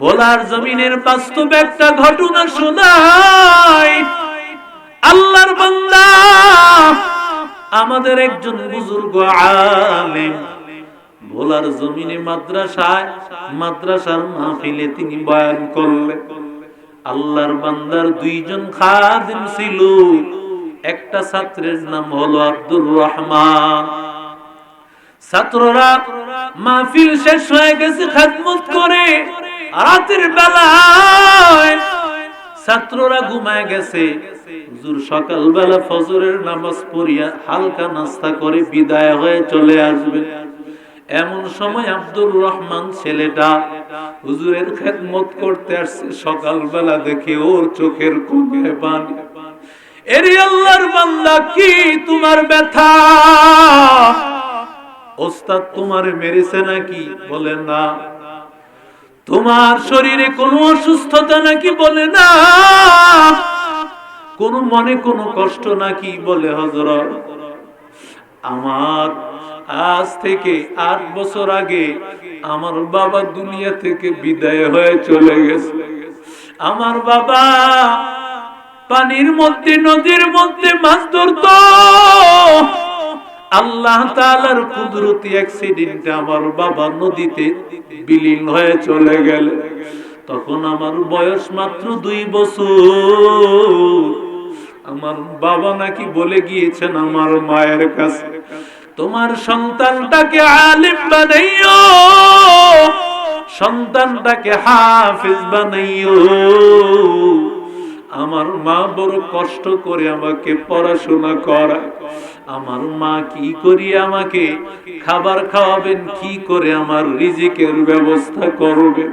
বলার জমিনের বাস্তব একটা ঘটনা শোনাই। আল্লাহর বান্দা, আমাদের একজন বুজুর্গ আলেম। ভোলার জমিনে মাদ্রাসায়, মাদ্রাসার মাহফিলে তিনি বয়ান করলেন, আল্লাহর বান্দার দুইজন খাদিম ছিল। একটা ছাত্রের নাম হলো আব্দুর রহমান। ছাত্ররা মাহফিল শেষ হয়ে গেছে, খাদমত করে রাতের বেলায় ছাত্ররা ঘুমায় গেছে। হুজুর, সকালবেলা ফজরের নামাজ পড়িয়া হালকা নাস্তা করে বিদায় হয়ে চলে আসবে। এমন সময় আব্দুর রহমান ছেলেটা হুজুরের খেদমত করতে আসছে। সকালবেলা দেখে ওর চোখের কোণে পানি। এরি আল্লাহর বান্দা, কি তোমার ব্যথা? ওস্তাদ, তোমারে মেরেছে নাকি? বলে, না। তোমার শরীরে কোনো অসুস্থতা নাকি বলে না? কোন মনে কোনো কষ্ট নাকি বলে হজরত আমার আজ থেকে আট বছর আগে আমার বাবা দুনিয়া থেকে বিদায় হয়ে চলে গেছে। আমার বাবা পানির মধ্যে, নদীর মধ্যে মাছ ধরতো। আল্লাহ তাআলার কুদরতি অ্যাক্সিডেন্টে আমার বাবা নদীতে বিলীন হয়ে চলে গেল। তখন আমার বয়স মাত্র দুই বছর। আমার বাবা নাকি বলে গিয়েছেন, আমার মায়ের কাছে তোমার সন্তানটাকে আলিম বানাইও, সন্তানটাকে হাফিজ বানাইও। আমার মা বড় কষ্ট করে আমাকে পড়াশোনা করা আমার মা কি করি আমাকে খাবার খাওয়াবেন, কি করে আমার রিজিকের ব্যবস্থা করবে?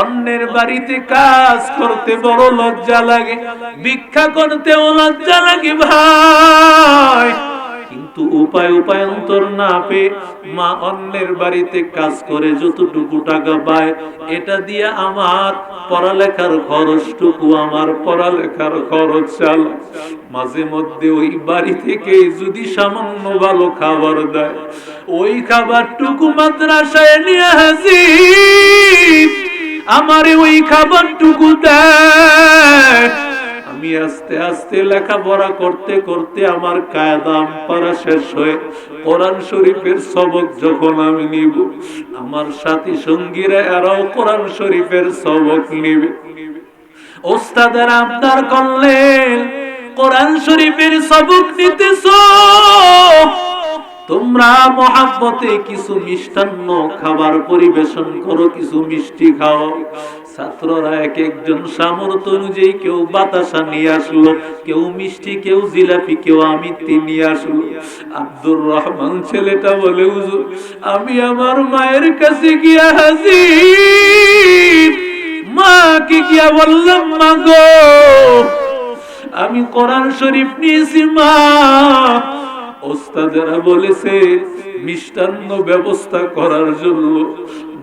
অন্যের বাড়িতে কাজ করতে বড় লজ্জা লাগে, ভিক্ষা করতেও লজ্জা লাগে ভাই। কিন্তু উপায় উপায়ন্তর না পেয়ে মা অন্যের বাড়িতে কাজ করে যতটুকু টাকা পায়, এটা দিয়ে আমার পড়ালেখার খরচটুকু, আমার পড়ালেখার খরচ চাল। মাঝে মধ্যে ওই বাড়ি থেকে যদি সামান্য ভালো খাবার দেয়, ওই খাবারটুকু মাদ্রাসায় নিয়ে হাজির। আমারে ওই খাবারটুকু দেয়। আস্তে আস্তে লেখাপড়া করতে করতে আমার কায়দাম পারা শেষ হয়ে কোরআন শরীফের সবক যখন আমি নিব, আমার সাথী সঙ্গীরা এরাও কোরআন শরীফের সবক নিবে। ওস্তাদের আবদার করলেন, কোরআন শরীফের সবক নিতেছ? তোমরা মহাব্বতে কিছু মিষ্টান্ন খাবার পরিবেশন করো, কিছু মিষ্টি খাও। ছাত্ররা এক একজন সামর্থ্য অনুযায়ী কেউ বাতাসা নিয়ে আসলো, কেউ মিষ্টি, কেউ জিলাপি, কেউ আমিত্তি নিয়ে আসলো। আব্দুর রহমান ছেলেটা বলে আমি আমার মায়ের কাছে গিয়া হাজির। মাকে গিয়া বললাম, মা গো, আমি কোরআন শরীফ নিয়েছি, মা। ওস্তাদেরা বলেছে, মিষ্টান্ন ব্যবস্থা করার জন্য।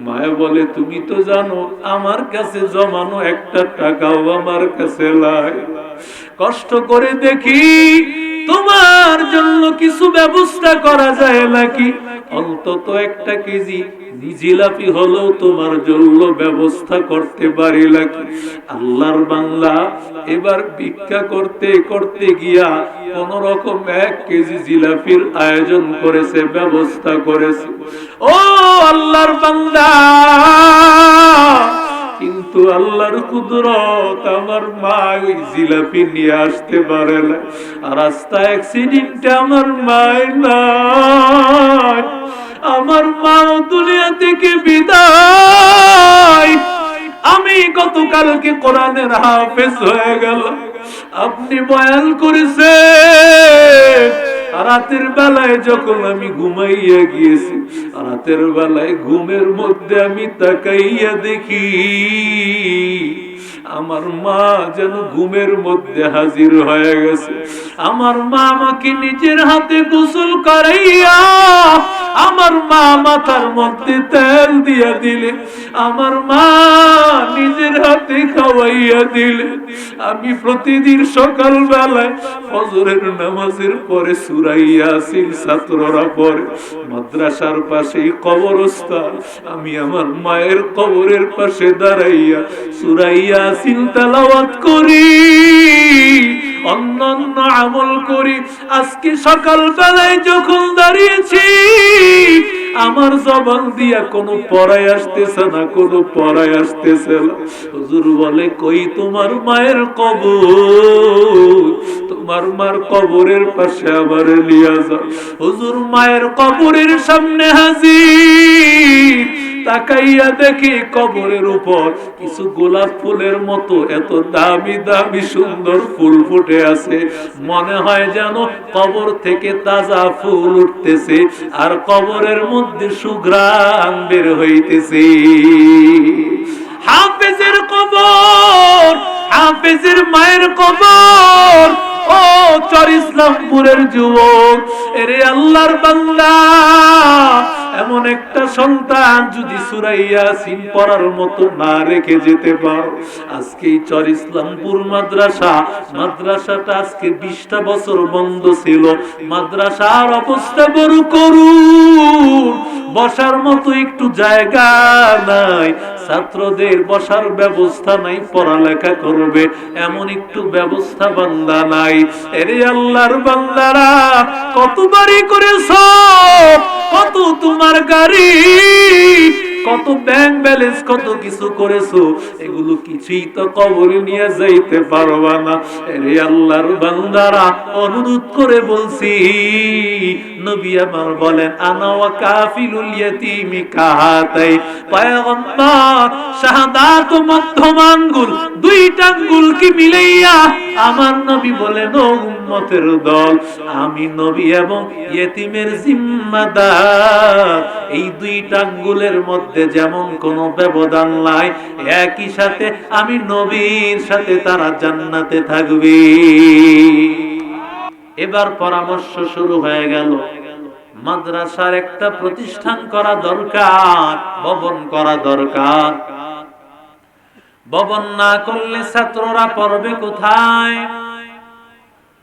মায়া বলে, তুমি তো জানো, আমার কাছে জমানো একটা টাকাও আমার কাছে লাগে কষ্ট করে দেখি তোমার জন্য কিছু ব্যবস্থা করা যায় নাকি? অন্তত একটা কেজি জিলাপি হলেও তোমার জন্য ব্যবস্থা করতে পারি নাকি? আল্লাহর বাংলা এবার ভিক্ষা করতে করতে গিয়া কোন রকম এক কেজি জিলাপির আয়োজন করেছে, ব্যবস্থা করেছে। ও আল্লাহর বাংলা আল্লাহর কুদরত, আমার মা ওই জিলাপি নিয়ে আসতে পারে না। আর রাস্তা অ্যাক্সিডেন্টে আমার মায় নাই। আমার মা দুনিয়া থেকে বিদায়। আমি গতকালকে কোরআনের হাফেজ হয়ে গেল আপনি বয়ান করেছেন। রাতের বেলায় যখন আমি ঘুমাইয়া গিয়েছি রাতের বেলায় ঘুমের মধ্যে আমি তাকাইয়া দেখি। আমার মা যেন ঘুমের মধ্যে হাজির হয়ে গেছে। আমার মা আমাকে নিজের হাতে গোসল করাইয়া আমার মা মাথার মধ্যে তেল দিয়া দিলে, আমার মা নিজের হাতে খাওয়াইয়া দিলে। আমি প্রতিদিন সকাল বেলায় ফজরের নামাজের পরে সুরাইয়া আসিল ছাত্ররা পরে। মাদ্রাসার পাশেই কবরস্থান। আমি আমার মায়ের কবরের পাশে দাঁড়াইয়া সুরাইয়া আসিল তালাওয়াত করি, অন্যান্য আমল করি। আজকে সকাল বেলায় যখন দাঁড়িয়েছি, আমার জবান দিয়া কোনো পড়াই আসতেছে না, কোনো পড়াই আসতেছে না। হুজুর বলে, কই তোমার মায়ের কবর? তোমার মার কবরের পাশে আবার লিয়া যাও। হুজুর, মায়ের কবরের সামনে হাজির। তাকাইয়া দেখি কবরের উপর কিছু গোলাপ ফুলের মতো এত দামি দামি সুন্দর ফুল ফুটে আছে। মনে হয় যেন কবর থেকে তাজা ফুল উঠতেছে আর কবরের মধ্যে সুগ্রাম বের হইতেছে। হাফেজের কবর, হাফেজের মায়ের কবর, ও চর ইসলামপুরের যুবক, এরে আল্লাহর বান্দা এমন একটা সন্তান যদি সুরাইয়া সিন পড়ার মতো না রেখে যেতে পারো। আজকে চর ইসলামপুর মাদ্রাসা, মাদ্রাসাটা আজকে বিশটা বছর বন্ধ ছিল। মাদ্রাসার অবস্থা বড় করু বসার মতো একটু জায়গা নাই। ছাত্রদের বসার ব্যবস্থা নাই, পড়ালেখা করবে, এমন একটু ব্যবস্থা বান্দা নাই। এরে আল্লাহর বান্দারা কতবারই করেছ, কত তোমার গাড়ি কত ব্যাংক ব্যালেন্স কত কিছু করেছ, এগুলো কিছুই তো কবরে নিয়ে যাইতে পারবা না। রে আল্লাহর বান্দারা, অনুরোধ করে বলছি, নবী আমার বলেন, আনা ওয়া কাফিলুল ইয়াতীমি কাহাতাই। পয়গম্বর, শাহাদাত মধ্যম আঙ্গুল, দুইটা আঙ্গুল কি মিলাইয়া আমার নবী বলেন, ও উম্মতের দল, আমি নবী এবং ইয়েতিমের জিম্মাদার। এই দুইটা আঙ্গুলের মধ্যে যেমন কোনো ব্যবধান নাই, একই সাথে আমি নবীর সাথে তারা জান্নাতে থাকবে। এবার পরামর্শ শুরু হয়ে গেল। মাদ্রাসার একটা প্রতিষ্ঠান করা দরকার, ভবন করা দরকার। ভবন না করলে ছাত্ররা পড়বে কোথায়?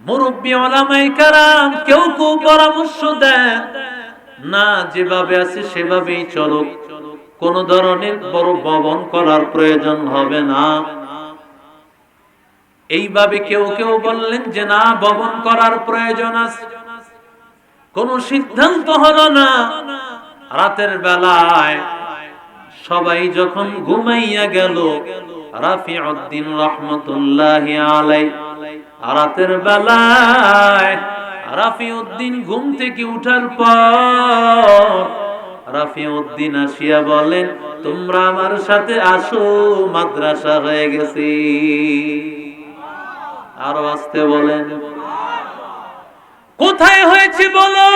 মুরব্বী ওলামাই কারাম কেউ কেউ পরামর্শ দেন। না যেভাবে আছে সেভাবেই চলো কোন ধরনের বড় ভবন করার প্রয়োজন হবে না। এইভাবে কেউ কেউ বললেন যে না ভবন করার প্রয়োজন আছে। কোন সিদ্ধান্ত হলো না। রাতের বেলায় সবাই যখন ঘুমাইয়া গেল রাফি উদ্দিন রহমতুল্লাহ আলাই রাতের বেলায় রাফি উদ্দিন ঘুম থেকে উঠার পর রাফি উদ্দিন আসিয়া বলেন, তোমরা আমার সাথে আসো, মাদ্রাসা হয়ে গেছে। আরও আসতে বলেন, কোথায় হয়েছে বলো?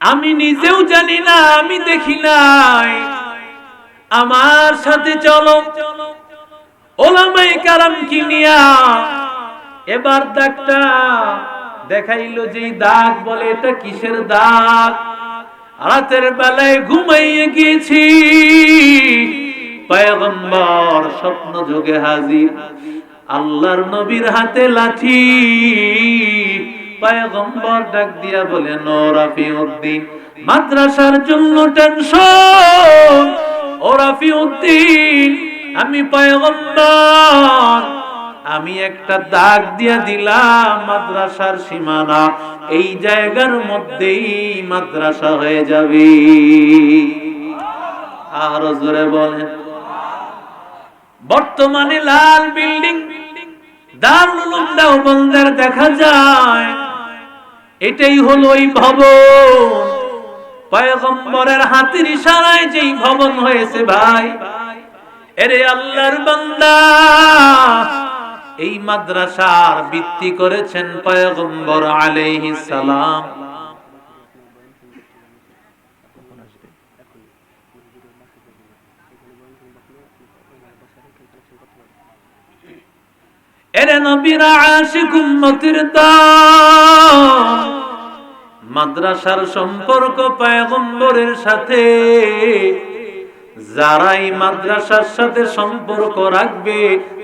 আমি নিজেও জানি না, আমি দেখি নাই। আমার সাথে চলো। ওলামাই কারাম কি নিয়া এবার দাগটা দেখাইলো যে দাগ বলে, এটা কিসের দাগ? রাতের বেলায় ঘুমাইয়ে গিয়েছি, পয়গম্বর স্বপ্ন যোগে হাজির। আল্লাহর নবীর হাতে লাঠি। পয়গম্বর ডাক দিয়া বলে নরাফি উদ্দিন মাদ্রাসার জন্য টেনশন। ও রাফি উদ্দিন আমি পয়গম্বর আমি একটা দাগ দিয়া দিলাম মাদ্রাসার সীমানা। এই জায়গার মধ্যেই মাদ্রাসা হয়ে যাবে। আর জোরে বলেন। বর্তমানে লাল বিল্ডিং, দারুল দেওবন্দের দেখা যায়। এটাই হলো ওই ভবন। পয়গম্বরের হাতের ইশারায় যেই ভবন হয়েছে ভাই, এরে আল্লাহর বান্দা। এই মাদ্রাসার ভিত্তি করেছেন পয়গম্বর আলাইহিস সালাম। মাদ্রাসার সম্পর্ক পয়গম্বরের সাথে। যারা এই মাদ্রাসার সাথে সম্পর্ক রাখবে,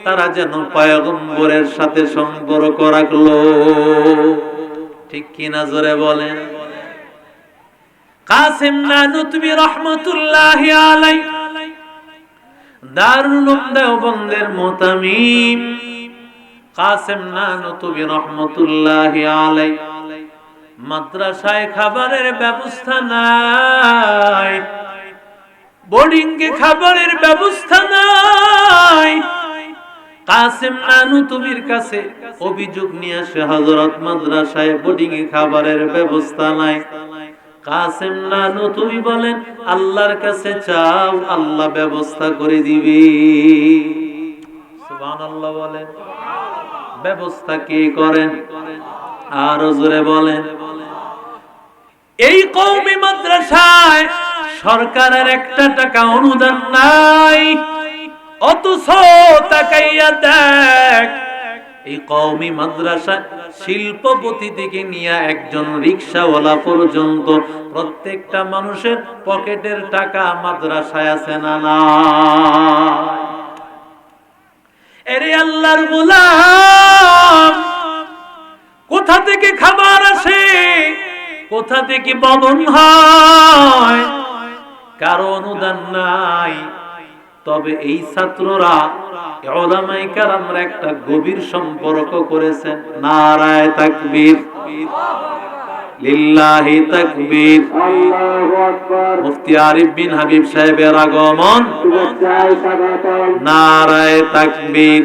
তারা যেন পয়গম্বরের সাথে সম্পর্ক রাখল। ঠিক কিনা জোরে বলেন? কাসিম নানুতবি আলাই দারুল দেওবন্দের মোতামিম। কাসিম নানুতবি রহমতুল্লাহ আলাই মাদ্রাসায় খাবারের ব্যবস্থা নাই। বোর্ডিং এ খাবারের ব্যবস্থা নাই। কাসিম নানু তুমির কাছে অভিযোগ নিয়ে আসে, হযরত মাদ্রাসায় বোর্ডিং এ খাবারের ব্যবস্থা নাই। কাসিম নানু তুমি বলেন, আল্লাহর কাছে চাও, আল্লাহ ব্যবস্থা করে দিবে। সুবহানাল্লাহ বলেন, ব্যবস্থা কে করেন? আর জোরে বলেন, এই কওমি মাদ্রাসায় সরকারের একটা টাকা অনুদান নাই। অথচ তাকাইয়া দেখ, এই কওমি মাদ্রাসা শিল্পপতি থেকে নিয়ে একজন রিক্সাওয়ালা পর্যন্ত প্রত্যেকটা মানুষের পকেটের টাকা মাদ্রাসায় আছে না না এরে আল্লাহর গোলাম, কোথা থেকে খাবার আসে? কোথা থেকে বদন হয়? কারও অনুদান নাই। তবে এই ছাত্ররা ওলামাই কারামরা একটা গভীর সম্পর্ক করেছেন। নারায় তাকবীর। লিল্লাহি তাকবীর। মুফতি আরিফ বিন হাবিব সাহেবের আগমন। নারায় তাকবীর।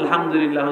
আলহামদুলিল্লাহ